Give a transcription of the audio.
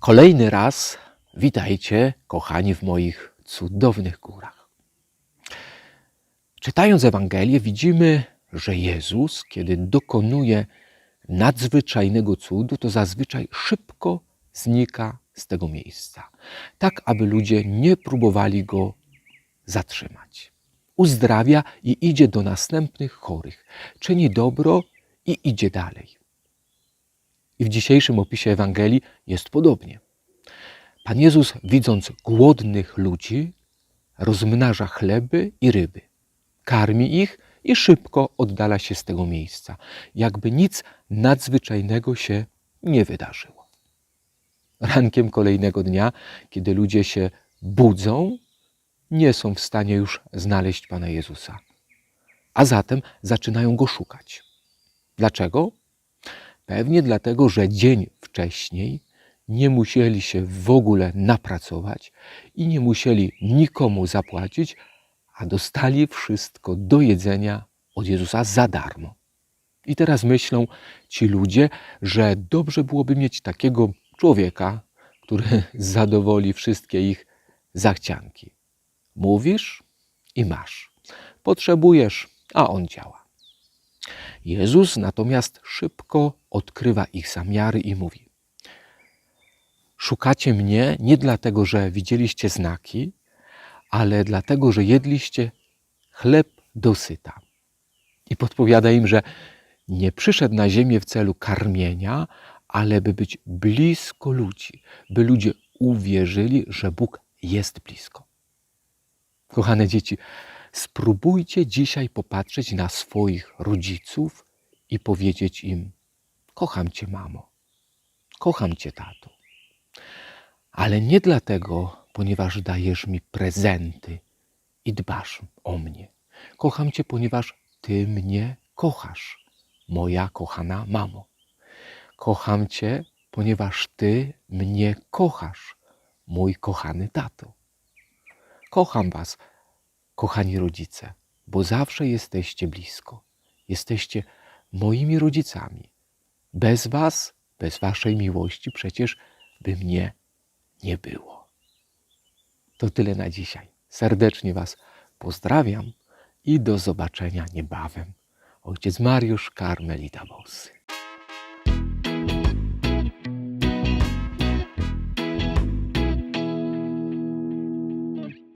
Kolejny raz witajcie, kochani, w moich cudownych górach. Czytając Ewangelię, widzimy, że Jezus, kiedy dokonuje nadzwyczajnego cudu, to zazwyczaj szybko znika z tego miejsca, tak aby ludzie nie próbowali go zatrzymać. Uzdrawia i idzie do następnych chorych, czyni dobro i idzie dalej. I w dzisiejszym opisie Ewangelii jest podobnie. Pan Jezus, widząc głodnych ludzi, rozmnaża chleby i ryby, karmi ich i szybko oddala się z tego miejsca, jakby nic nadzwyczajnego się nie wydarzyło. Rankiem kolejnego dnia, kiedy ludzie się budzą, nie są w stanie już znaleźć Pana Jezusa, a zatem zaczynają go szukać. Dlaczego? Pewnie dlatego, że dzień wcześniej nie musieli się w ogóle napracować i nie musieli nikomu zapłacić, a dostali wszystko do jedzenia od Jezusa za darmo. I teraz myślą ci ludzie, że dobrze byłoby mieć takiego człowieka, który zadowoli wszystkie ich zachcianki. Mówisz i masz. Potrzebujesz, a on działa. Jezus natomiast szybko odkrywa ich zamiary i mówi: Szukacie mnie nie dlatego, że widzieliście znaki, ale dlatego, że jedliście chleb dosyta. I podpowiada im, że nie przyszedł na ziemię w celu karmienia, ale by być blisko ludzi, by ludzie uwierzyli, że Bóg jest blisko. Kochane dzieci, spróbujcie dzisiaj popatrzeć na swoich rodziców i powiedzieć im: Kocham cię, mamo, kocham cię, tato. Ale nie dlatego, ponieważ dajesz mi prezenty i dbasz o mnie. Kocham cię, ponieważ ty mnie kochasz, moja kochana mamo. Kocham cię, ponieważ ty mnie kochasz, mój kochany tato. Kocham Was, kochani rodzice, bo zawsze jesteście blisko. Jesteście moimi rodzicami. Bez Was, bez Waszej miłości przecież by mnie nie było. To tyle na dzisiaj. Serdecznie Was pozdrawiam i do zobaczenia niebawem. Ojciec Mariusz Karmelita Bosy.